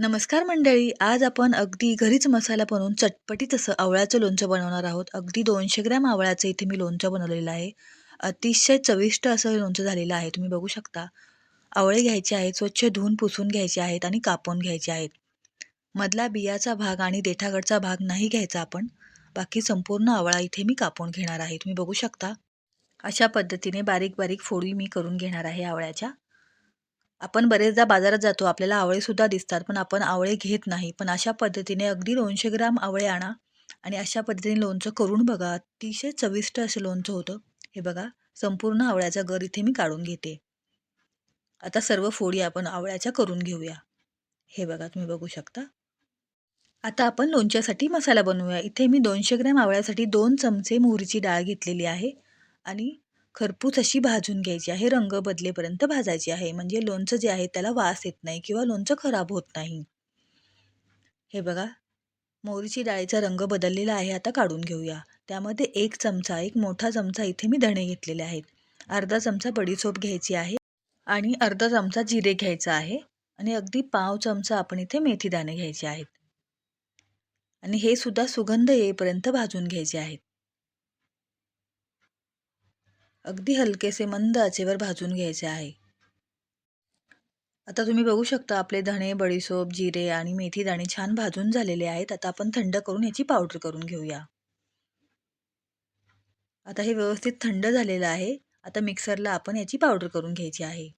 नमस्कार मंडळी आज आपण अगदी घरीच मसाला बनवून चटपटीत असं आवळ्याचं लोणचं बनवणार आहोत. अगदी दोनशे ग्रॅम आवळ्याचं इथे मी लोणचं बनवलेलं आहे. अतिशय चविष्ट असं लोणचं झालेलं आहे तुम्ही बघू शकता. आवळे घ्यायचे आहेत स्वच्छ धुवून पुसून घ्यायचे आहेत आणि कापून घ्यायचे आहेत. मधला बियाचा भाग आणि देठाकडचा भाग नाही घ्यायचा आपण. बाकी संपूर्ण आवळा इथे मी कापून घेणार आहे तुम्ही बघू शकता. अशा पद्धतीने बारीक बारीक फोडी मी करून घेणार आहे आवळ्याच्या. आपण बरेचदा बाजारात जातो आपल्याला आवळेसुद्धा दिसतात पण आपण आवळे घेत नाही. पण अशा पद्धतीने अगदी दोनशे ग्राम आवळे आणा आणि अशा पद्धतीने लोणचं करून बघा. अतिशय चविष्ट असं लोणचं होतं. हे बघा संपूर्ण आवळ्याचा गर इथे मी काढून घेते. आता सर्व फोडी आपण आवळ्याच्या करून घेऊया. हे बघा तुम्ही बघू शकता. आता आपण लोणच्यासाठी मसाला बनवूया. इथे मी दोनशे ग्रॅम आवळ्यासाठी दोन चमचे मोहरीची डाळ घेतलेली आहे आणि खरपूस अशी भाजून घ्यायची आहे रंग बदलेपर्यंत भाजायची आहे. म्हणजे लोणचं जे आहे त्याला वास येत नाही किंवा लोणचं खराब होत नाही. हे बघा मोहरीची डाळीचा रंग बदललेला आहे आता काढून घेऊया. त्यामध्ये एक चमचा एक मोठा चमचा इथे मी धणे घेतलेले आहेत. अर्धा चमचा बडीसोप घ्यायची आहे आणि अर्धा चमचा जिरे घ्यायचा आहे आणि अगदी पाव चमचा आपण इथे मेथी दाणे घ्यायचे आहेत. आणि हे सुद्धा सुगंध येईपर्यंत भाजून घ्यायचे आहेत. अगदी हलकेसे मंद आचेवर भाजून घ्यायचे आहे. आता तुम्ही बघू शकता आपले धणे बडीसोप जिरे आणि मेथी दाणे छान भाजून झालेले आहेत. आता आपण थंड करून याची पावडर करून घेऊया. आता हे व्यवस्थित थंड झालेलं आहे. आता मिक्सरला आपण याची पावडर करून घ्यायची आहे.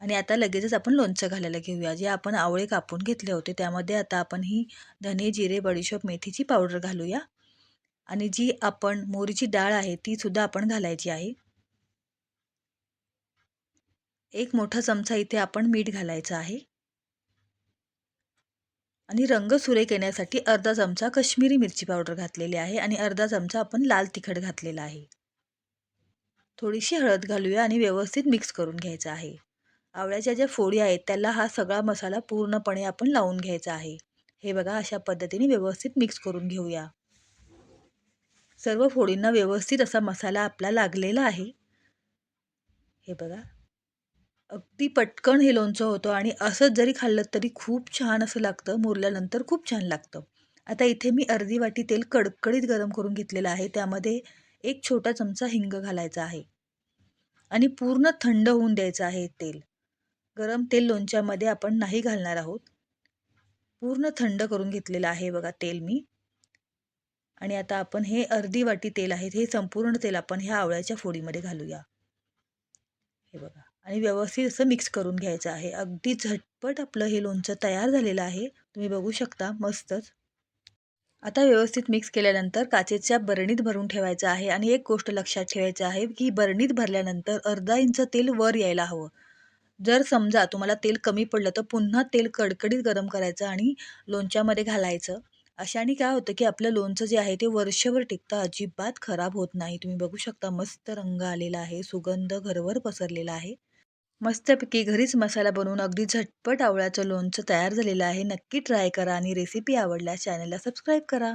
आणि आता लगेचच आपण लोणचं घालायला घेऊया. जे आपण आवळे कापून घेतले होते त्यामध्ये आता आपण ही धने जिरे बडीशोप मेथीची पावडर घालूया. आणि जी आपण मोरीची डाळ आहे ती सुद्धा आपण घालायची आहे. एक मोठा चमचा इथे आपण मीठ घालायचं आहे. आणि रंग सुरेख येण्यासाठी अर्धा चमचा कश्मीरी मिरची पावडर घातलेली आहे आणि अर्धा चमचा आपण लाल तिखट घातलेला आहे. थोडीशी हळद घालूया आणि व्यवस्थित मिक्स करून घ्यायचं आहे. आवळ्याच्या ज्या फोडी आहेत त्याला हा सगळा मसाला पूर्णपणे आपण लावून घ्यायचा आहे. हे बघा अशा पद्धतीने व्यवस्थित मिक्स करून घेऊया. सर्व फोडींना व्यवस्थित असा मसाला आपला लागलेला आहे. हे बघा. अगदी पटकन हे लोणचं होतं आणि असंच जरी खाल्लं तरी खूप छान असं लागतं. मुरल्यानंतर खूप छान लागतं. आता इथे मी अर्धी वाटी तेल कडकडीत गरम करून घेतलेलं आहे. त्यामध्ये एक छोटा चमचा हिंग घालायचा आहे. आणि पूर्ण थंड होऊन द्यायचं आहे तेल. गरम तेल लोणच्यामध्ये आपण नाही घालणार आहोत. पूर्ण थंड करून घेतलेलं आहे बघा तेल मी. आणि आता आपण हे अर्धी वाटी तेल आहे हे संपूर्ण तेल आपण ह्या आवळ्याच्या फोडीमध्ये घालूया. हे बघा. आणि व्यवस्थित असं मिक्स करून घ्यायचं आहे. अगदी झटपट आपलं हे लोणचं तयार झालेलं आहे. तुम्ही बघू शकता मस्तच. आता व्यवस्थित मिक्स केल्यानंतर काचेच्या बरणीत भरून ठेवायचं आहे आणि एक गोष्ट लक्षात ठेवायचं आहे की बरणीत भरल्यानंतर अर्धा इंच तेल वर यायला हवं. जर समजा तुम्हाला तेल कमी पडलं तर पुन्हा तेल कडकडीत गरम करायचं आणि लोणच्यामध्ये घालायचं. अशाने काय होतं की आपलं लोणचं जे आहे ते वर्षभर टिकतं अजिबात खराब होत नाही. तुम्ही बघू शकता मस्त रंग आलेला आहे सुगंध घरवर पसरलेला आहे. मस्तपैकी घरीच मसाला बनवून अगदी झटपट आवळ्याचं लोणचं तयार झालेलं आहे. नक्की ट्राय करा आणि रेसिपी आवडल्यास चॅनलला सबस्क्राईब करा.